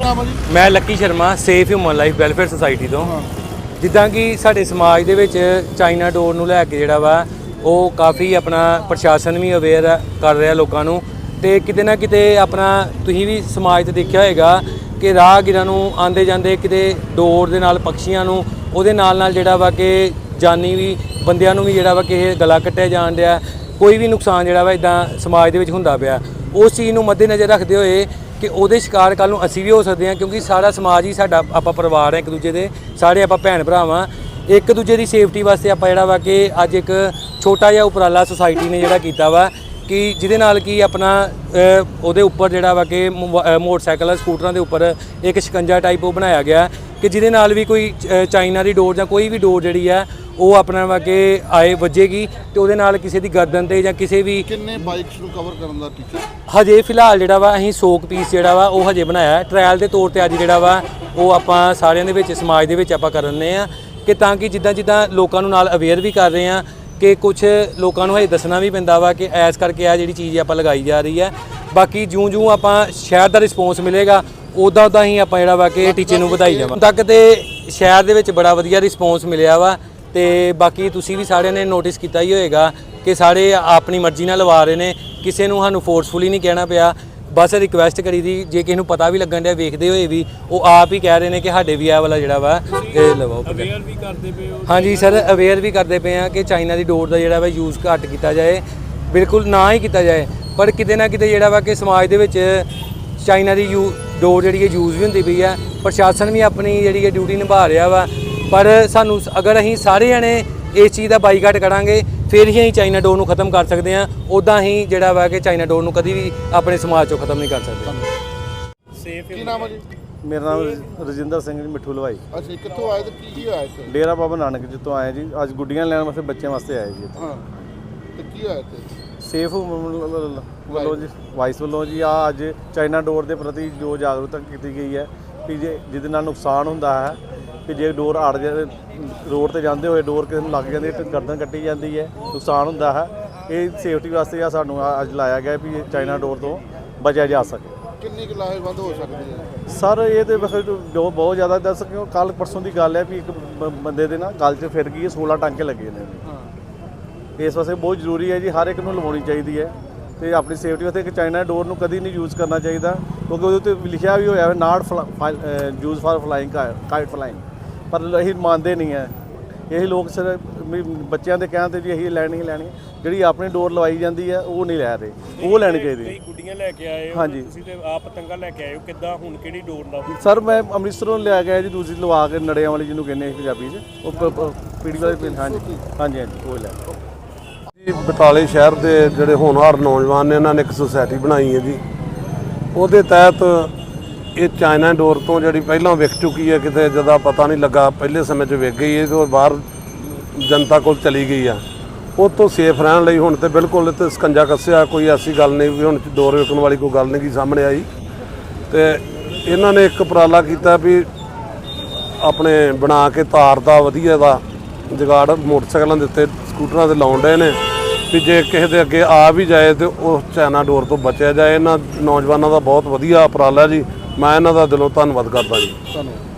ਮੈਂ Lucky Sharma safe human life welfare society ਤੋਂ। ਜਿੱਦਾਂ ਕਿ ਸਾਡੇ ਸਮਾਜ ਦੇ ਵਿੱਚ ਚਾਈਨਾ ਡੋਰ ਨੂੰ ਲੈ ਕੇ ਜਿਹੜਾ ਵਾ ਉਹ ਕਾਫੀ ਆਪਣਾ ਪ੍ਰਸ਼ਾਸਨ ਵੀ ਅਵੇਅਰ ਕਰ ਰਿਹਾ ਲੋਕਾਂ ਨੂੰ। ਤੇ ਕਿਤੇ ਨਾ ਕਿਤੇ ਆਪਣਾ ਤੁਸੀਂ ਵੀ ਸਮਾਜ ਤੇ ਦੇਖਿਆ ਹੋਏਗਾ ਕਿ ਰਾਹਗੀਰਾਂ ਨੂੰ ਆਂਦੇ ਜਾਂਦੇ ਕਿਤੇ ਡੋਰ ਦੇ ਨਾਲ ਪੰਛੀਆਂ ਨੂੰ ਉਹਦੇ ਨਾਲ ਨਾਲ ਜਿਹੜਾ ਵਾ ਕਿ ਜਾਨੀ ਵੀ ਬੰਦਿਆਂ ਨੂੰ ਵੀ ਜਿਹੜਾ ਵਾ ਕਿ ਗਲਾ ਕੱਟਿਆ ਜਾਣ ਡਿਆ। ਕੋਈ ਵੀ ਨੁਕਸਾਨ ਜਿਹੜਾ ਵਾ ਇਦਾਂ ਸਮਾਜ ਦੇ ਵਿੱਚ ਹੁੰਦਾ ਪਿਆ। ਉਸ ਚੀਜ਼ ਨੂੰ ਮੱਦੇਨਜ਼ਰ ਰੱਖਦੇ ਹੋਏ ਕਿ ਉਹਦੇ ਸ਼ਿਕਾਰ ਕੱਲ ਨੂੰ ਅਸੀਂ ਵੀ ਹੋ ਸਕਦੇ ਹਾਂ, ਕਿਉਂਕਿ ਸਾਰਾ ਸਮਾਜ ਹੀ ਸਾਡਾ, ਆਪਾਂ ਪਰਿਵਾਰ ਹੈ ਇੱਕ ਦੂਜੇ ਦੇ, ਸਾਰੇ ਆਪਾਂ ਭੈਣ ਭਰਾਵਾਂ ਇੱਕ ਦੂਜੇ ਦੀ ਸੇਫਟੀ ਵਾਸਤੇ ਆਪਾਂ ਜਿਹੜਾ ਵਾ ਕਿ ਅੱਜ ਇੱਕ ਛੋਟਾ ਜਿਹਾ ਉਪਰਾਲਾ ਸੁਸਾਇਟੀ ਨੇ ਜਿਹੜਾ ਕੀਤਾ ਵਾ, ਕਿ ਜਿਹਦੇ ਨਾਲ ਕੀ ਆਪਣਾ ਉਹਦੇ ਉੱਪਰ ਜਿਹੜਾ ਵਾ ਕਿ ਮੋ- ਮੋਟਰਸਾਈਕਲ ਸਕੂਟਰਾਂ ਦੇ ਉੱਪਰ ਇੱਕ ਸ਼ਿਕੰਜਾ ਟਾਈਪ ਉਹ ਬਣਾਇਆ ਗਿਆ। ਕਿ ਜਿਹਦੇ ਨਾਲ ਵੀ ਕੋਈ ਚਾਈਨਾ ਦੀ ਡੋਰ ਜਾਂ ਕੋਈ ਵੀ ਡੋਰ ਜਿਹੜੀ ਆ ਉਹ ਆਪਣਾ ਵਾ ਕਿ ਆਏ ਵੱਜੇਗੀ ਤੇ ਉਹਦੇ ਨਾਲ ਕਿਸੇ ਦੀ ਗਰਦਨ ਤੇ ਜਾਂ ਕਿਸੇ ਵੀ ਕਿੰਨੇ ਬਾਈਕਸ ਨੂੰ ਕਵਰ ਕਰਨ ਦਾ ਟੀਚਰ ਹਜੇ ਫਿਲਹਾਲ ਜਿਹੜਾ ਵਾ ਅਸੀਂ ਸੋਕ ਪੀਸ ਜਿਹੜਾ ਵਾ ਉਹ ਹਜੇ ਬਣਾਇਆ ਹੈ। ਟ੍ਰਾਇਲ ਦੇ ਤੌਰ ਤੇ ਅੱਜ ਜਿਹੜਾ ਵਾ ਉਹ ਆਪਾਂ ਸਾਰਿਆਂ ਦੇ ਵਿੱਚ ਸਮਾਜ ਦੇ ਵਿੱਚ ਆਪਾਂ ਕਰਨੇ ਆ ਕਿ ਤਾਂ ਕਿ ਜਿੱਦਾਂ ਜਿੱਦਾਂ ਲੋਕਾਂ ਨੂੰ ਨਾਲ ਅਵੇਅਰ ਵੀ ਕਰ ਰਹੇ ਆ ਕਿ ਕੁਝ ਲੋਕਾਂ ਨੂੰ ਹਜੇ ਦੱਸਣਾ ਵੀ ਪੈਂਦਾ ਵਾ ਕਿ ਐਸ ਕਰਕੇ ਆ ਜਿਹੜੀ ਚੀਜ਼ ਆਪਾਂ ਲਗਾਈ ਜਾ ਰਹੀ ਹੈ। ਬਾਕੀ ਜਿਉਂ-ਜਿਉਂ ਆਪਾਂ ਸ਼ਹਿਰ ਦਾ ਰਿਸਪੌਂਸ ਮਿਲੇਗਾ ਉਦਾਂ ਉਦਾਂ ਹੀ ਆਪਾਂ ਜਿਹੜਾ ਵਾ ਕਿ ਟੀਚੇ ਨੂੰ ਵਧਾਈ ਜਾਵਾਂ ਤੱਕ ਤੇ ਸ਼ਹਿਰ ਦੇ ਵਿੱਚ ਬੜਾ ਵਧੀਆ ਰਿਸਪੌਂਸ ਮਿਲਿਆ ਵਾ ਤੇ ਬਾਕੀ ਤੁਸੀਂ ਵੀ ਸਾਰਿਆਂ ਨੇ ਨੋਟਿਸ ਕੀਤਾ ਹੀ ਹੋਏਗਾ ਕਿ ਸਾਰੇ ਆਪਣੀ ਮਰਜ਼ੀ ਨਾਲ ਲਵਾ ਰਹੇ ਨੇ, ਕਿਸੇ ਨੂੰ ਸਾਨੂੰ ਫੋਰਸਫੁਲੀ ਨਹੀਂ ਕਹਿਣਾ ਪਿਆ। ਬਸ ਰਿਕੁਐਸਟ ਕਰੀ ਦੀ ਜੇ ਕਿਸੇ ਨੂੰ ਪਤਾ ਵੀ ਲੱਗਣ ਡਿਆ ਵੇਖਦੇ ਹੋਏ ਵੀ ਉਹ ਆਪ ਹੀ ਕਹਿ ਰਹੇ ਨੇ ਕਿ ਸਾਡੇ ਵੀ ਇਹ ਵਾਲਾ ਜਿਹੜਾ ਵਾ ਇਹ ਲਵਾਓ। ਅਵੇਅਰ ਵੀ ਕਰਦੇ ਪਏ ਹੋ? ਹਾਂਜੀ ਸਰ ਅਵੇਅਰ ਵੀ ਕਰਦੇ ਪਏ ਆ ਕਿ ਚਾਈਨਾ ਦੀ ਡੋਰ ਦਾ ਜਿਹੜਾ ਵਾ ਯੂਜ਼ ਘੱਟ ਕੀਤਾ ਜਾਏ। ਬਿਲਕੁਲ ਨਾ ਹੀ ਕੀਤਾ ਜਾਏ ਪਰ ਕਿਤੇ ਨਾ ਕਿਤੇ ਜਿਹੜਾ ਵਾ ਕਿ ਸਮਾਜ ਦੇ ਵਿੱਚ ਚਾਈਨਾ ਦੀ ਯੂ ਡੋਰ ਜਿਹੜੀ ਹੈ ਯੂਜ਼ ਵੀ ਹੁੰਦੀ ਪਈ ਆ। ਪ੍ਰਸ਼ਾਸਨ ਵੀ ਆਪਣੀ ਜਿਹੜੀ ਹੈ ਡਿਊਟੀ ਨਿਭਾ ਰਿਹਾ ਵਾ। ਪਰ ਸਾਨੂੰ ਅਗਰ ਅਸੀਂ ਸਾਰੇ ਜਣੇ ਇਸ ਚੀਜ਼ ਦਾ ਬਾਈਕਾਟ ਕਰਾਂਗੇ ਫਿਰ ਹੀ ਅਸੀਂ ਚਾਈਨਾ ਡੋਰ ਨੂੰ ਖਤਮ ਕਰ ਸਕਦੇ ਹਾਂ। ਉਦਾਂ ਹੀ ਜਿਹੜਾ ਵਾ ਕਿ ਚਾਈਨਾ ਡੋਰ ਨੂੰ ਕਦੀ ਵੀ ਆਪਣੇ ਸਮਾਜ ਚੋਂ ਖਤਮ ਨਹੀਂ ਕਰ ਸਕਦੇ। ਕੀ ਨਾਮ ਹੈ ਜੀ? ਮੇਰਾ ਨਾਮ ਰਜ- ਰਜਿੰਦਰ ਸਿੰਘ ਜੀ ਮਿੱਠੂ ਲਵਾਈ। ਅੱਛਾ ਜੀ, ਕਿੱਥੋਂ ਆਏ ਤੇ ਕੀ ਕੀ ਹੋਇਆ ਇੱਥੇ? ਡੇਰਾ ਬਾਬਾ ਨਾਨਕ ਜਿੱਤੋਂ ਆਏ ਜੀ ਅੱਜ ਗੁੱਡੀਆਂ ਲੈਣ ਵਾਸਤੇ ਬੱਚਿਆਂ ਵਾਸਤੇ ਆਏ ਜੀ। ਹਾਂ ਤੇ ਕੀ ਹੋਇਆ ਇੱਥੇ? ਸੇਫ ਵੱਲੋਂ ਜੀ ਵਾਈਸ ਵੱਲੋਂ ਜੀ ਆ ਅੱਜ ਚਾਈਨਾ ਡੋਰ ਦੇ ਪ੍ਰਤੀ ਜੋ ਜਾਗਰੂਕਤਾ ਕੀਤੀ ਗਈ ਹੈ ਕਿ ਜੇ ਜਿਹਦੇ ਨਾਲ ਨੁਕਸਾਨ ਹੁੰਦਾ ਹੈ ਕਿ ਜੇ ਡੋਰ ਅੜ ਜਾਵੇ ਰੋਡ ਤੇ ਜਾਂਦੇ ਹੋਏ ਡੋਰ ਕਿਸੇ ਨੂੰ ਲੱਗ ਜਾਂਦੀ ਹੈ ਤੇ ਗਰਦਨ ਕੱਟੀ ਜਾਂਦੀ ਹੈ ਨੁਕਸਾਨ ਹੁੰਦਾ ਹੈ। ਇਹ ਸੇਫਟੀ ਵਾਸਤੇ ਆ ਸਾਨੂੰ ਅੱਜ ਲਾਇਆ ਗਿਆ ਵੀ ਇਹ ਚਾਈਨਾ ਡੋਰ ਤੋਂ ਬਚਿਆ ਜਾ ਸਕੇ। ਕਿੰਨੀ ਕੁ ਲਾਹੇਵੰਦ ਹੋ ਸਕਦੀ ਹੈ? ਸਰ ਇਹ ਤੇ ਵੈਸੇ ਜੋ ਬਹੁਤ ਜ਼ਿਆਦਾ ਦੱਸ ਕਿਉਂ ਕੱਲ ਪਰਸੋਂ ਦੀ ਗੱਲ ਹੈ ਵੀ ਇੱਕ ਬ- ਬੰਦੇ ਦੇ ਨਾ ਗਲ 'ਚ ਫਿਰ ਗਈ ਹੈ 16 ਟਾਂਕੇ ਲੱਗੇ ਨੇ। ਹਾਂ। ਇਸ ਵਾਸਤੇ ਬਹੁਤ ਜ਼ਰੂਰੀ ਹੈ ਜੀ ਹਰ ਇੱਕ ਨੂੰ ਲਵਾਉਣੀ ਚਾਹੀਦੀ ਹੈ ਤੇ ਆਪਣੀ ਸੇਫਟੀ ਵਾਸਤੇ ਇੱਕ ਚਾਈਨਾ ਡੋਰ ਨੂੰ ਕਦੀ ਨਹੀਂ ਯੂਜ਼ ਕਰਨਾ ਚਾਹੀਦਾ ਕਿਉਂਕਿ ਉਹਦੇ ਉੱਤੇ ਲਿਖਿਆ ਵੀ ਹੋਇਆ ਹੈ not use for flying kite flying ਪਰ ਅਸੀਂ ਮੰਨਦੇ ਨਹੀਂ ਹੈ ਇਹ ਲੋਕ ਸਿਰ ਵੀ ਬੱਚਿਆਂ ਦੇ ਕਹਿਣ ਤੇ ਜੀ ਅਸੀਂ ਲੈਣੀ ਹੀ ਲੈਣੀ। ਹੈ। ਜਿਹੜੀ ਆਪਣੀ ਡੋਰ ਲਵਾਈ ਜਾਂਦੀ ਹੈ ਉਹ ਨਹੀਂ ਲੈ ਰਹੇ। ਉਹ ਲੈਣੀ ਚਾਹੀਦੀ ਹੈ ਕਈ ਗੁੱਡੀਆਂ ਲੈ ਕੇ ਆਏ ਹੋ। ਤੁਸੀਂ ਤੇ ਆਪ ਪਤੰਗਾ ਲੈ ਕੇ ਆਏ ਹੋ ਕਿੱਦਾਂ ਹੁਣ ਕਿਹੜੀ ਡੋਰ ਲਾਓ? ਸਰ ਮੈਂ ਅੰਮ੍ਰਿਤਸਰੋਂ ਲਿਆ ਗਿਆ ਜੀ ਦੂਸਰੀ ਲਵਾ ਕੇ ਨੜਿਆਂ ਵਾਲੀ ਜਿਹਨੂੰ ਕਹਿੰਦੇ ਆ ਪੰਜਾਬੀ 'ਚ। ਉਹ ਪੀੜੀ ਵਾਲੇ ਪਿੰਡ ਹਾਂਜੀ। ਹਾਂਜੀ ਹਾਂਜੀ ਉਹ ਲੈ ਜੀ ਬਟਾਲੇ ਸ਼ਹਿਰ ਦੇ ਜਿਹੜੇ ਹੋਣਹਾਰ ਨੌਜਵਾਨ ਨੇ ਇਹਨਾਂ ਨੇ ਇੱਕ ਸੁਸਾਇਟੀ ਬਣਾਈ ਹੈ ਜੀ। ਉਹਦੇ ਤਹਿਤ ਇਹ ਚਾਈਨਾ ਡੋਰ ਤੋਂ ਜਿਹੜੀ ਪਹਿਲਾਂ ਵਿਕ ਚੁੱਕੀ ਹੈ, ਕਿਤੇ ਜਦਾ ਪਤਾ ਨਹੀਂ ਲੱਗਾ, ਪਹਿਲੇ ਸਮੇਂ 'ਚ ਵਿਕ ਗਈ ਹੈ ਤੇ ਉਹ ਬਾਹਰ ਜਨਤਾ ਕੋਲ ਚਲੀ ਗਈ ਆ। ਉਹ ਤੋਂ ਸੇਫ ਰਹਿਣ ਲਈ ਹੁਣ ਤੇ ਬਿਲਕੁਲ ਇਹ ਤੇ ਸਕੰਜਾ ਕੱਸਿਆ, ਕੋਈ ਐਸੀ ਗੱਲ ਨਹੀਂ ਵੀ ਹੁਣ ਡੋਰ ਵਿਕਣ ਵਾਲੀ ਕੋਈ ਗੱਲ ਨਹੀਂ ਕੀ ਸਾਹਮਣੇ ਆਈ। ਤੇ ਇਹਨਾਂ ਨੇ ਇੱਕ ਉਪਰਾਲਾ ਕੀਤਾ ਵੀ ਆਪਣੇ ਬਣਾ ਕੇ ਤਾਰ ਦਾ ਵਧੀਆ ਦਾ ਜਗਾੜ ਮੋਟਰਸਾਈਕਲਾਂ ਦੇ ਉੱਤੇ ਸਕੂਟਰਾਂ ਤੇ ਲਾਉਣ ਡਏ ਨੇ ਵੀ ਜੇ ਕਿਸੇ ਦੇ ਅੱਗੇ ਆ ਵੀ ਜਾਏ ਤੇ ਉਹ ਚਾਈਨਾ ਡੋਰ ਤੋਂ ਬਚਿਆ ਜਾਏ। ਇਹਨਾਂ ਨੌਜਵਾਨਾਂ ਦਾ ਬਹੁਤ ਵਧੀਆ ਉਪਰਾਲਾ ਜੀ। ਮੈਂ ਇਹਨਾਂ ਦਾ ਦਿਲੋਂ ਧੰਨਵਾਦ ਕਰਦਾ ਜੀ। ਧੰਨਵਾਦ।